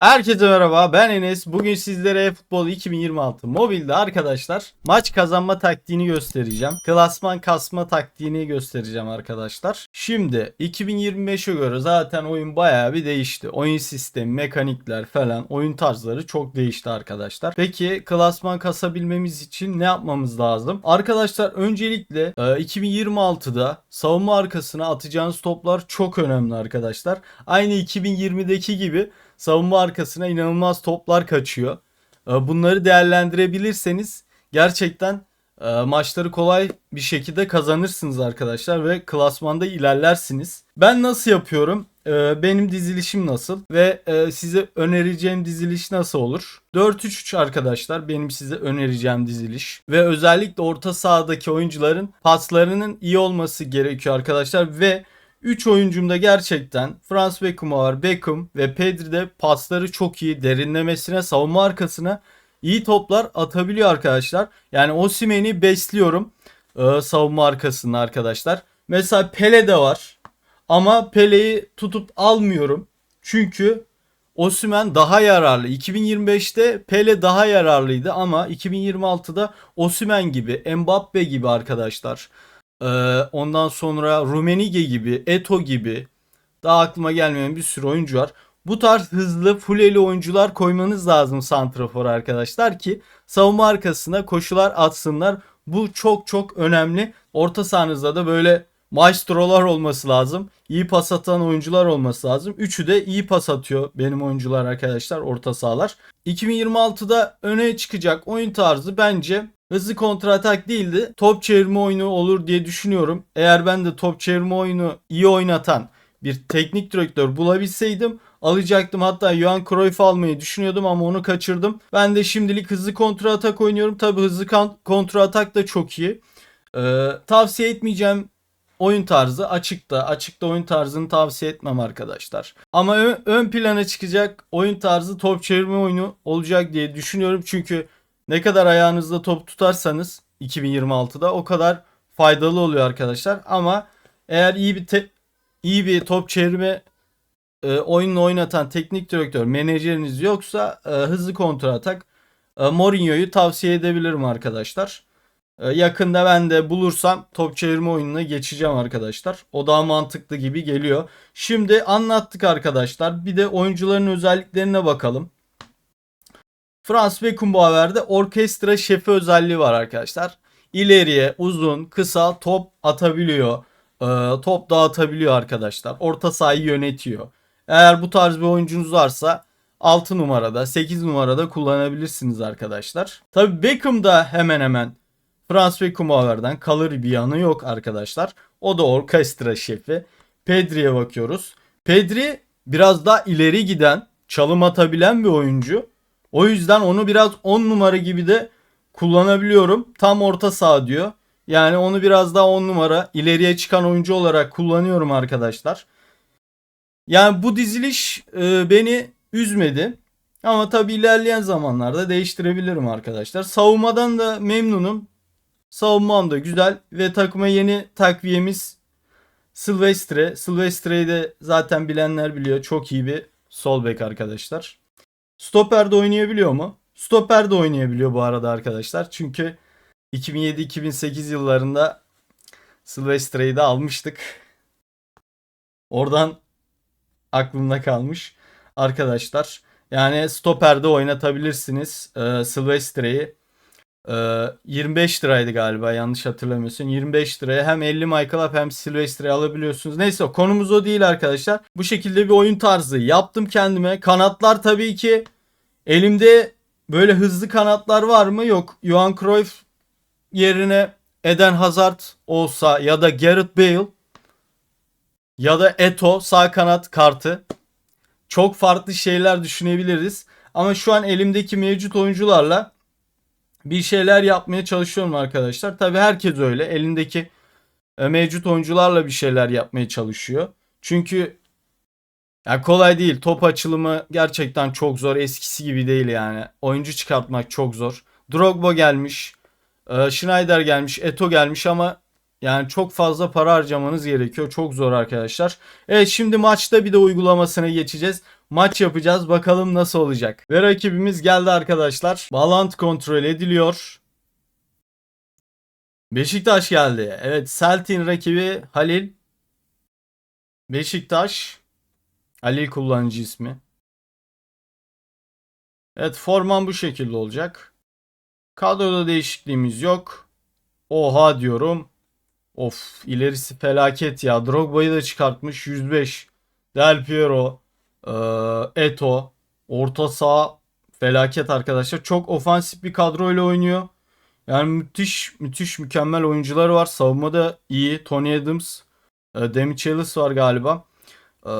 Herkese merhaba ben Enes. Bugün sizlere futbol 2026 mobilde arkadaşlar maç kazanma taktiğini göstereceğim. Klasman kasma taktiğini göstereceğim arkadaşlar. Şimdi 2025'e göre zaten oyun bayağı bir değişti. Oyun sistemi, mekanikler falan oyun tarzları çok değişti arkadaşlar. Peki klasman kasabilmemiz için ne yapmamız lazım? Arkadaşlar öncelikle e, 2026'da savunma arkasına atacağınız toplar çok önemli arkadaşlar. Aynı 2020'deki gibi savunma arkasına inanılmaz toplar kaçıyor. E, Bunları değerlendirebilirseniz gerçekten e, maçları kolay bir şekilde kazanırsınız arkadaşlar ve klasmanda ilerlersiniz. Ben nasıl yapıyorum? E, Benim dizilişim nasıl ve e, size önereceğim diziliş nasıl olur? 4-3-3 arkadaşlar benim size önereceğim diziliş ve özellikle orta sahadaki oyuncuların paslarının iyi olması gerekiyor arkadaşlar ve 3 oyuncumda gerçekten Franz Beckenbauer, Beckham ve Pedri'de pasları çok iyi. Derinlemesine savunma arkasına iyi toplar atabiliyor arkadaşlar. Yani Osimhen'i besliyorum e, savunma arkasında arkadaşlar. Mesela Pele de var. Ama Pele'yi tutup almıyorum. Çünkü Osimhen daha yararlı. 2025'te Pele daha yararlıydı ama 2026'da Osimhen gibi, Mbappe gibi arkadaşlar. Ee, ondan sonra Rumenige gibi, Eto gibi daha aklıma gelmeyen bir sürü oyuncu var. Bu tarz hızlı fuleli oyuncular koymanız lazım santrafor arkadaşlar ki savunma arkasına koşular atsınlar. Bu çok çok önemli. Orta sahanızda da böyle maestrolar olması lazım. İyi pas atan oyuncular olması lazım. Üçü de iyi pas atıyor benim oyuncular arkadaşlar orta sahalar. 2026'da öne çıkacak oyun tarzı bence hızlı kontratak değildi. Top çevirme oyunu olur diye düşünüyorum. Eğer ben de top çevirme oyunu iyi oynatan bir teknik direktör bulabilseydim alacaktım. Hatta Johan Cruyff almayı düşünüyordum ama onu kaçırdım. Ben de şimdilik hızlı kontratak oynuyorum. Tabi hızlı kontratak da çok iyi. Ee, tavsiye etmeyeceğim oyun tarzı açıkta. Açıkta oyun tarzını tavsiye etmem arkadaşlar. Ama ön, ön plana çıkacak oyun tarzı top çevirme oyunu olacak diye düşünüyorum. Çünkü ne kadar ayağınızda top tutarsanız 2026'da o kadar faydalı oluyor arkadaşlar. Ama eğer iyi bir te- iyi bir top çevirme e, oyununu oynatan teknik direktör, menajeriniz yoksa e, hızlı kontra atak e, Mourinho'yu tavsiye edebilirim arkadaşlar. E, yakında ben de bulursam top çevirme oyununa geçeceğim arkadaşlar. O daha mantıklı gibi geliyor. Şimdi anlattık arkadaşlar. Bir de oyuncuların özelliklerine bakalım. Franz Beckenbauer'de orkestra şefi özelliği var arkadaşlar. İleriye uzun, kısa top atabiliyor. Ee, top dağıtabiliyor arkadaşlar. Orta sahayı yönetiyor. Eğer bu tarz bir oyuncunuz varsa 6 numarada, 8 numarada kullanabilirsiniz arkadaşlar. Tabi Beckham da hemen hemen Franz Beckenbauer'dan kalır bir yanı yok arkadaşlar. O da orkestra şefi. Pedri'ye bakıyoruz. Pedri biraz daha ileri giden, çalım atabilen bir oyuncu. O yüzden onu biraz 10 numara gibi de kullanabiliyorum. Tam orta saha diyor. Yani onu biraz daha 10 numara ileriye çıkan oyuncu olarak kullanıyorum arkadaşlar. Yani bu diziliş e, beni üzmedi. Ama tabii ilerleyen zamanlarda değiştirebilirim arkadaşlar. Savunmadan da memnunum. Savunmam da güzel ve takıma yeni takviyemiz Silvestre. Silvestre'yi de zaten bilenler biliyor. Çok iyi bir sol bek arkadaşlar. Stoper de oynayabiliyor mu? Stoper de oynayabiliyor bu arada arkadaşlar. Çünkü 2007-2008 yıllarında Silvestre'yi de almıştık. Oradan aklımda kalmış arkadaşlar. Yani stoperde oynatabilirsiniz e, Silvestre'yi. E, 25 liraydı galiba yanlış hatırlamıyorsun. 25 liraya hem 50 Michael Up hem Silvestre'yi alabiliyorsunuz. Neyse konumuz o değil arkadaşlar. Bu şekilde bir oyun tarzı yaptım kendime. Kanatlar tabii ki elimde böyle hızlı kanatlar var mı? Yok. Johan Cruyff yerine Eden Hazard olsa ya da Gareth Bale ya da Eto sağ kanat kartı. Çok farklı şeyler düşünebiliriz. Ama şu an elimdeki mevcut oyuncularla bir şeyler yapmaya çalışıyorum arkadaşlar. Tabi herkes öyle. Elindeki e, mevcut oyuncularla bir şeyler yapmaya çalışıyor. Çünkü ya kolay değil. Top açılımı gerçekten çok zor. Eskisi gibi değil yani. Oyuncu çıkartmak çok zor. Drogba gelmiş. e, Schneider gelmiş. Eto gelmiş ama Yani çok fazla para harcamanız gerekiyor. Çok zor arkadaşlar. Evet şimdi maçta bir de uygulamasına geçeceğiz. Maç yapacağız. Bakalım nasıl olacak. Ve rakibimiz geldi arkadaşlar. Bağlantı kontrol ediliyor. Beşiktaş geldi. Evet Celtic'in rakibi Halil. Beşiktaş. Halil kullanıcı ismi. Evet forman bu şekilde olacak. Kadroda değişikliğimiz yok. Oha diyorum. Of ilerisi felaket ya. Drogba'yı da çıkartmış 105. Del Piero, eee, Eto, orta saha felaket arkadaşlar. Çok ofansif bir kadroyla oynuyor. Yani müthiş müthiş mükemmel oyuncuları var. Savunmada iyi. Tony Adams, e, Demichelis var galiba. E,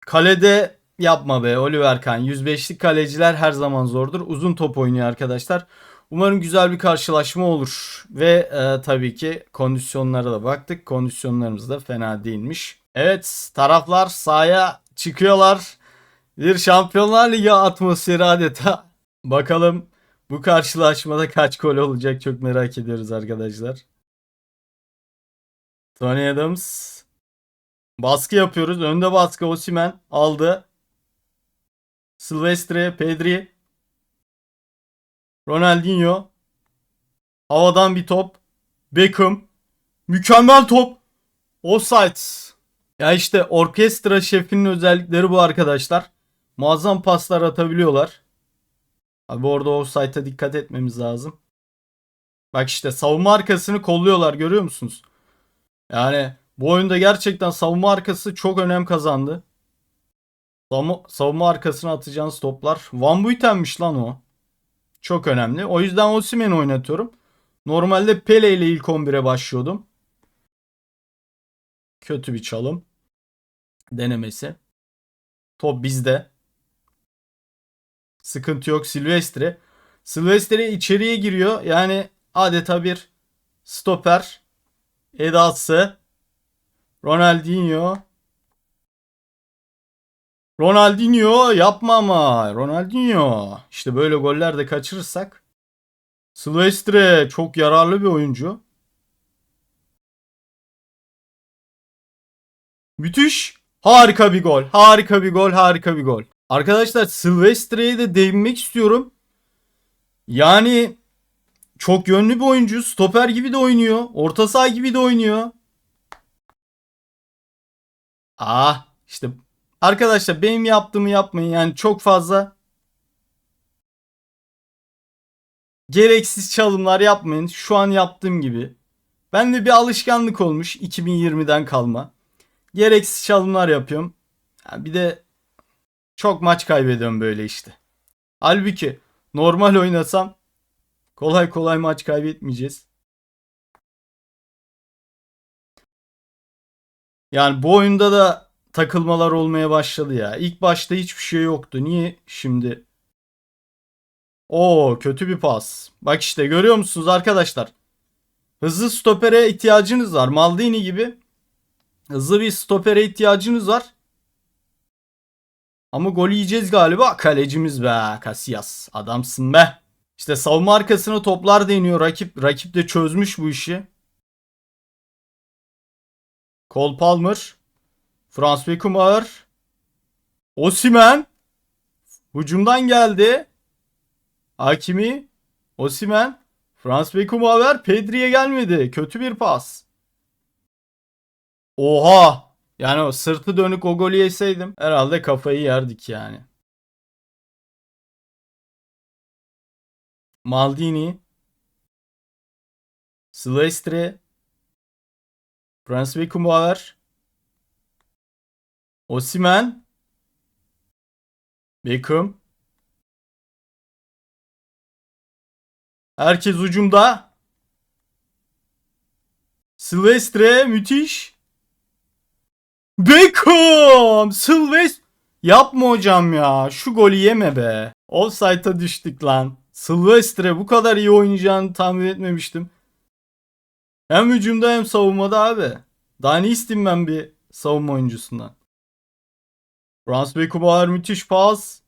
kalede yapma be Oliver Kahn. 105'lik kaleciler her zaman zordur. Uzun top oynuyor arkadaşlar. Umarım güzel bir karşılaşma olur. Ve e, tabii ki kondisyonlara da baktık. Kondisyonlarımız da fena değilmiş. Evet taraflar sahaya çıkıyorlar. Bir Şampiyonlar Ligi atmosferi adeta. Bakalım bu karşılaşmada kaç gol olacak çok merak ediyoruz arkadaşlar. Tony Adams. Baskı yapıyoruz. Önde baskı Osimhen aldı. Silvestre, Pedri. Ronaldinho. Havadan bir top. Beckham. Mükemmel top. Offside. Ya işte orkestra şefinin özellikleri bu arkadaşlar. Muazzam paslar atabiliyorlar. Abi orada offside'a dikkat etmemiz lazım. Bak işte savunma arkasını kolluyorlar görüyor musunuz? Yani bu oyunda gerçekten savunma arkası çok önem kazandı. Savunma, savunma arkasına atacağınız toplar. Van Buiten'miş lan o. Çok önemli. O yüzden Osimhen'i oynatıyorum. Normalde Pele ile ilk 11'e başlıyordum. Kötü bir çalım. Denemesi. Top bizde. Sıkıntı yok. Silvestre. Silvestre içeriye giriyor. Yani adeta bir stoper edası. Ronaldinho. Ronaldinho yapma ama. Ronaldinho. İşte böyle goller de kaçırırsak. Silvestre çok yararlı bir oyuncu. Müthiş. Harika bir gol. Harika bir gol. Harika bir gol. Arkadaşlar Silvestre'ye de değinmek istiyorum. Yani çok yönlü bir oyuncu. Stoper gibi de oynuyor. Orta saha gibi de oynuyor. Ah işte arkadaşlar benim yaptığımı yapmayın. Yani çok fazla gereksiz çalımlar yapmayın. Şu an yaptığım gibi. Ben de bir alışkanlık olmuş 2020'den kalma. Gereksiz çalımlar yapıyorum. Ha, bir de çok maç kaybediyorum böyle işte. Halbuki normal oynasam kolay kolay maç kaybetmeyeceğiz. Yani bu oyunda da takılmalar olmaya başladı ya. İlk başta hiçbir şey yoktu. Niye şimdi? Oo kötü bir pas. Bak işte görüyor musunuz arkadaşlar? Hızlı stopere ihtiyacınız var. Maldini gibi hızlı bir stopere ihtiyacınız var. Ama gol yiyeceğiz galiba. Kalecimiz be. Casillas. Adamsın be. İşte savunma arkasına toplar deniyor. Rakip rakip de çözmüş bu işi. Cole Palmer. Franz Beckenbauer. Osimen. Hücumdan geldi. Hakimi. Osimen. Franz Beckenbauer. Pedri'ye gelmedi. Kötü bir pas. Oha. Yani o sırtı dönük o golü yeseydim herhalde kafayı yerdik yani. Maldini. Silvestre. Franz Beckenbauer. Osimen. Beckham. Herkes ucumda. Silvestre müthiş. Beckham! Sylvester... Yapma hocam ya. Şu golü yeme be. Offside'a düştük lan. Sylvestre bu kadar iyi oynayacağını tahmin etmemiştim. Hem hücumda hem savunmada abi. Daha ne isteyeyim ben bir savunma oyuncusundan. Franz Beckenbauer müthiş pas.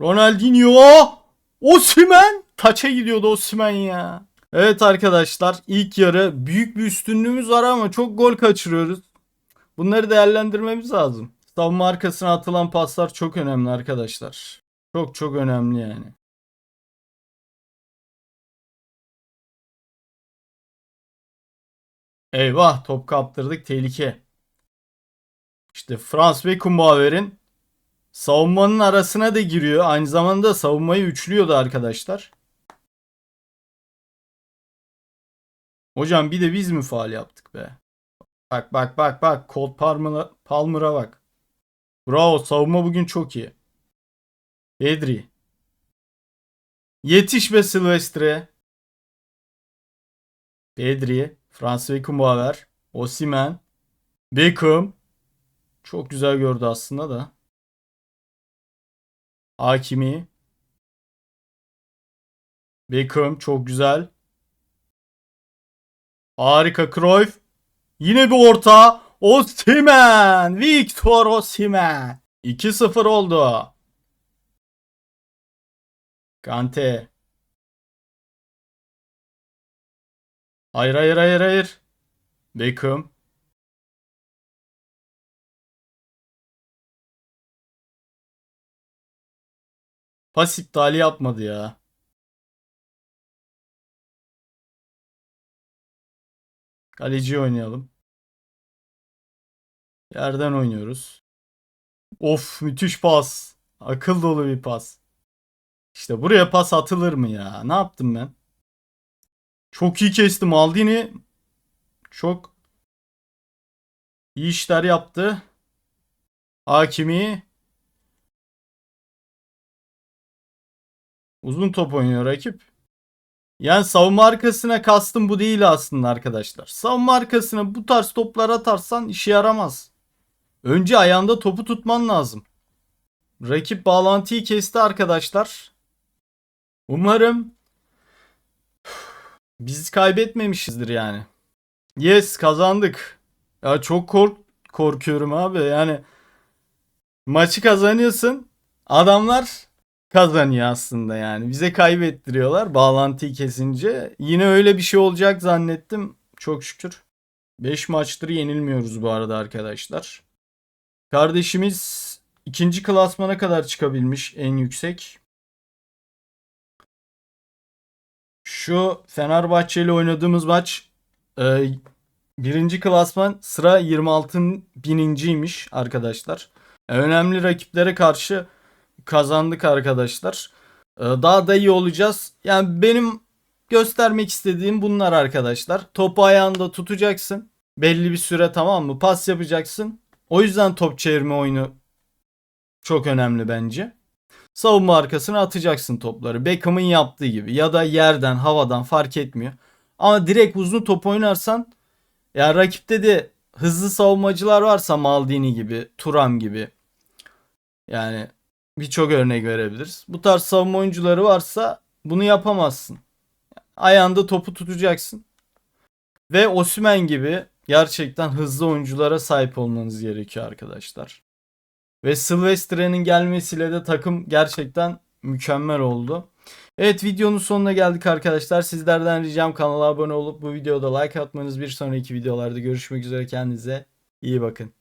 Ronaldinho. Osimhen. Taça gidiyordu Osimhen ya. Evet arkadaşlar ilk yarı büyük bir üstünlüğümüz var ama çok gol kaçırıyoruz. Bunları değerlendirmemiz lazım. Savunma arkasına atılan paslar çok önemli arkadaşlar. Çok çok önemli yani. Eyvah top kaptırdık tehlike. İşte Frans Beckenbauer'in savunmanın arasına da giriyor. Aynı zamanda savunmayı üçlüyordu arkadaşlar. Hocam bir de biz mi faal yaptık be? Bak bak bak bak. Colt Palmer'a Palmer'a bak. Bravo savunma bugün çok iyi. Pedri. Yetiş be Silvestre. Pedri. Franz Beckenbauer. Osimhen. Beckham. Çok güzel gördü aslında da. Hakimi. Beckham çok güzel. Harika Cruyff. Yine bir orta. Osimhen. Victor Osimhen. 2-0 oldu. Kante. Hayır hayır hayır hayır. Beckham. Pas iptali yapmadı ya. Kaleci oynayalım. Yerden oynuyoruz. Of müthiş pas. Akıl dolu bir pas. İşte buraya pas atılır mı ya? Ne yaptım ben? Çok iyi kesti Maldini. Çok iyi işler yaptı. Hakimi. Uzun top oynuyor rakip. Yani savunma arkasına kastım bu değil aslında arkadaşlar. Savunma arkasına bu tarz toplar atarsan işe yaramaz. Önce ayağında topu tutman lazım. Rakip bağlantıyı kesti arkadaşlar. Umarım biz kaybetmemişizdir yani. Yes kazandık. Ya çok kork korkuyorum abi. Yani maçı kazanıyorsun. Adamlar kazanıyor aslında yani. Bize kaybettiriyorlar bağlantıyı kesince. Yine öyle bir şey olacak zannettim. Çok şükür. 5 maçtır yenilmiyoruz bu arada arkadaşlar. Kardeşimiz ikinci klasmana kadar çıkabilmiş en yüksek. Şu Fenerbahçe ile oynadığımız maç e, birinci klasman sıra 26 bininciymiş arkadaşlar. E, önemli rakiplere karşı kazandık arkadaşlar. E, daha da iyi olacağız. Yani benim göstermek istediğim bunlar arkadaşlar. Topu ayağında tutacaksın. Belli bir süre tamam mı? Pas yapacaksın. O yüzden top çevirme oyunu çok önemli bence. Savunma arkasına atacaksın topları. Beckham'ın yaptığı gibi ya da yerden, havadan fark etmiyor. Ama direkt uzun top oynarsan ya rakipte de hızlı savunmacılar varsa Maldini gibi, Turam gibi yani birçok örnek verebiliriz. Bu tarz savunma oyuncuları varsa bunu yapamazsın. Ayağında topu tutacaksın. Ve Osimhen gibi gerçekten hızlı oyunculara sahip olmanız gerekiyor arkadaşlar. Ve Silvestre'nin gelmesiyle de takım gerçekten mükemmel oldu. Evet videonun sonuna geldik arkadaşlar. Sizlerden ricam kanala abone olup bu videoda like atmanız. Bir sonraki videolarda görüşmek üzere. Kendinize iyi bakın.